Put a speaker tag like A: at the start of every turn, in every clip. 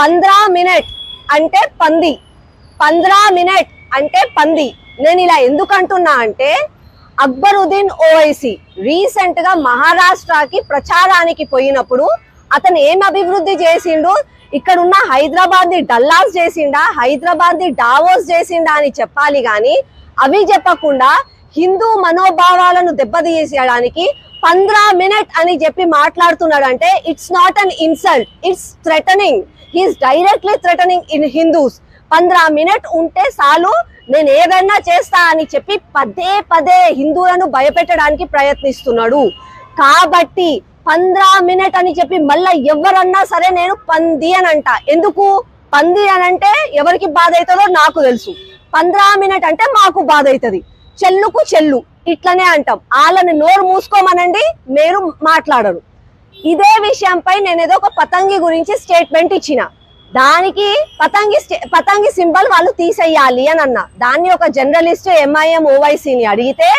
A: పంద్రా minute అంటే పంది. పంద్రా minute అంటే పంది. నేను ఇలా ఎందుకు అంటున్నా అంటే అక్బరుద్దీన్ ఓవైసీ రీసెంట్గా మహారాష్ట్రకి ప్రచారానికి పోయినప్పుడు అతను ఏం అభివృద్ధి చేసిండు? ఇక్కడ ఉన్న హైదరాబాద్ని డల్లాస్ చేసిండా? హైదరాబాద్ని డావోస్ చేసిండా అని చెప్పాలి కానీ అవి చెప్పకుండా హిందూ మనోభావాలను దెబ్బతీసేయడానికి పంద్రా మినిట్ అని చెప్పి మాట్లాడుతున్నాడు అంటే it's not an insult it's threatening he's directly threatening in Hindus పంద్రా minute ఉంటే చాలు నేను ఏదైనా చేస్తా అని చెప్పి పదే పదే హిందువులను భయపెట్టడానికి ప్రయత్నిస్తున్నాడు. కాబట్టి పంద్రా మినిట్ అని చెప్పి మళ్ళా ఎవరన్నా సరే నేను పంది అని అంట ఎందుకు? పంది అని అంటే ఎవరికి బాధ అవుతుందో నాకు తెలుసు. పంద్రా మినిట్ అంటే మాకు బాధ అవుతుంది చెల్లుకు చెల్లు ఇట్లనే అంటాం. వాళ్ళని నోరు మూసుకోమనండి మీరు మాట్లాడరు. ఇదే విషయంపై నేను ఏదో ఒక పతంగి గురించి స్టేట్మెంట్ ఇచ్చిన. దానికి పతంగి స్టే- పతంగి సింబల్ వాళ్ళు తీసేయాలి అని అన్న. దాన్ని ఒక జర్నలిస్ట్ ఎంఐఎం ఓవైసీని అడిగితే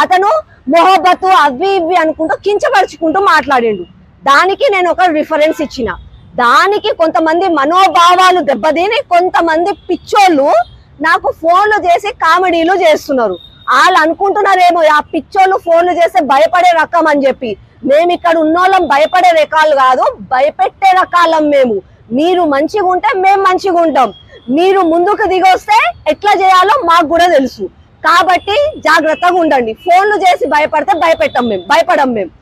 A: అతను మొహబ్బతు అవి ఇవి అనుకుంటూ కించపరుచుకుంటూ మాట్లాడిండు. దానికి నేను ఒక రిఫరెన్స్ ఇచ్చిన. దానికి కొంతమంది మనోభావాలు దెబ్బతిని కొంతమంది పిచ్చోళ్ళు నాకు ఫోన్లు చేసి కామెడీలు చేస్తున్నారు. వాళ్ళు అనుకుంటున్నారేమో ఆ పిచ్చోళ్ళు ఫోన్లు చేస్తే భయపడే రకం అని చెప్పి. మేము ఇక్కడ ఉన్నోళ్ళం భయపడే రకాలు కాదు భయపెట్టే రకాలం మేము. మీరు మంచిగా ఉంటే మేము మంచిగా ఉంటాం. మీరు ముందుకు దిగొస్తే ఎట్లా చేయాలో మాకు కూడా తెలుసు. కాబట్టి జాగ్రత్తగా ఉండండి. ఫోన్లు చేసి భయపడితే భయపెట్టాం మేము భయపడం మేము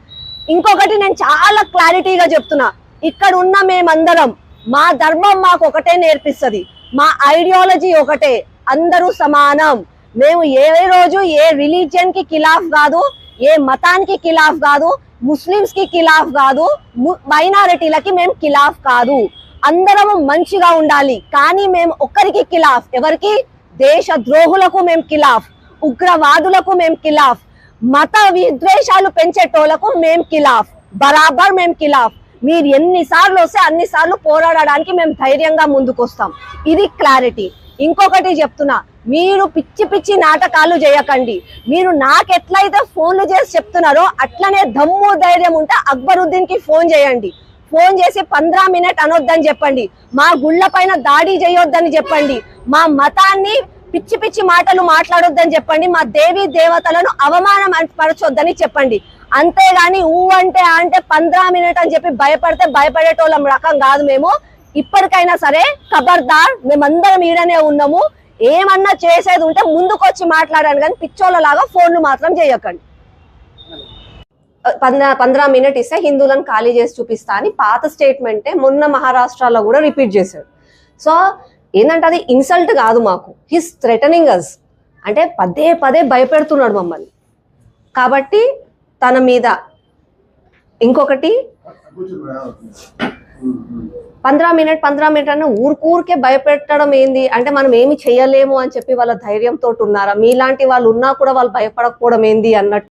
A: ఇంకొకటి నేను చాలా క్లారిటీగా చెప్తున్నా. ఇక్కడ ఉన్న మేమందరం మా ధర్మం మాకు ఒకటే నేర్పిస్తుంది. మా ఐడియాలజీ ఒకటే. అందరూ సమానం. మేము ఏ రోజు ఏ రిలీజియన్కి ఖిలాఫ్ కాదు ఏ మతానికి ఖిలాఫ్ కాదు ముస్లిమ్స్కి ఖిలాఫ్ కాదు మైనారిటీలకి మేము ఖిలాఫ్ కాదు. అందరము మంచిగా ఉండాలి కానీ మేము ఒక్కరికి ఖిలాఫ్. ఎవరికి? దేశ ద్రోహులకు మేము ఖిలాఫ్ ఉగ్రవాదులకు మేము ఖిలాఫ్ మత విద్వేషాలు పెంచేటోళ్ళకు మేము ఖిలాఫ్ బరాబర్ మేము ఖిలాఫ్. మీరు ఎన్నిసార్లు వస్తే అన్ని సార్లు పోరాడడానికి మేము ధైర్యంగా ముందుకొస్తాం. ఇది క్లారిటీ. ఇంకొకటి చెప్తున్నా మీరు పిచ్చి పిచ్చి నాటకాలు చేయకండి. మీరు నాకు ఎట్లయితే ఫోన్లు చేసి చెప్తున్నారో అట్లనే దమ్ము ధైర్యం ఉంటే అక్బరుద్దీన్కి ఫోన్ చేయండి. ఫోన్ చేసి పంద్రా మినిట్ అనొద్దని చెప్పండి. మా గుళ్ళ పైన దాడి చేయొద్దని చెప్పండి. మా మతాన్ని పిచ్చి పిచ్చి మాటలు మాట్లాడొద్దని చెప్పండి. మా దేవి దేవతలను అవమానం పరచొద్దని చెప్పండి. అంతేగాని ఊ అంటే అంటే పంద్రా మినిట్ అని చెప్పి భయపడితే భయపడేటోళ్ళం రకం కాదు మేము. ఇప్పటికైనా సరే ఖబర్దార్ మేమందరం ఈడనే ఉన్నాము. ఏమన్నా చేసేది ఉంటే ముందుకొచ్చి మాట్లాడాను కానీ పిచ్చోళ్ళ లాగా ఫోన్లు మాత్రం చేయకండి. పంద్రా పంద్రా మినిట్ ఇస్తే హిందువులను ఖాళీ చేసి చూపిస్తా అని పాత స్టేట్మెంటే మొన్న మహారాష్ట్రలో కూడా రిపీట్ చేశాడు. సో ఏంటంటే అది ఇన్సల్ట్ కాదు మాకు. హిస్ థ్రెటనింగ్ అస్ అంటే పదే పదే భయపెడుతున్నాడు మమ్మల్ని. కాబట్టి తన మీద ఇంకొకటి పంద్రా మినిట్ పంద్రా మినిట్ అన్న ఊరికూరికే భయపెట్టడం ఏంది? అంటే మనం ఏమి చేయలేము అని చెప్పి వాళ్ళ ధైర్యంతో ఉన్నారా? మీలాంటి వాళ్ళు ఉన్నా కూడా వాళ్ళు భయపడకపోవడం ఏంది అన్నట్టు.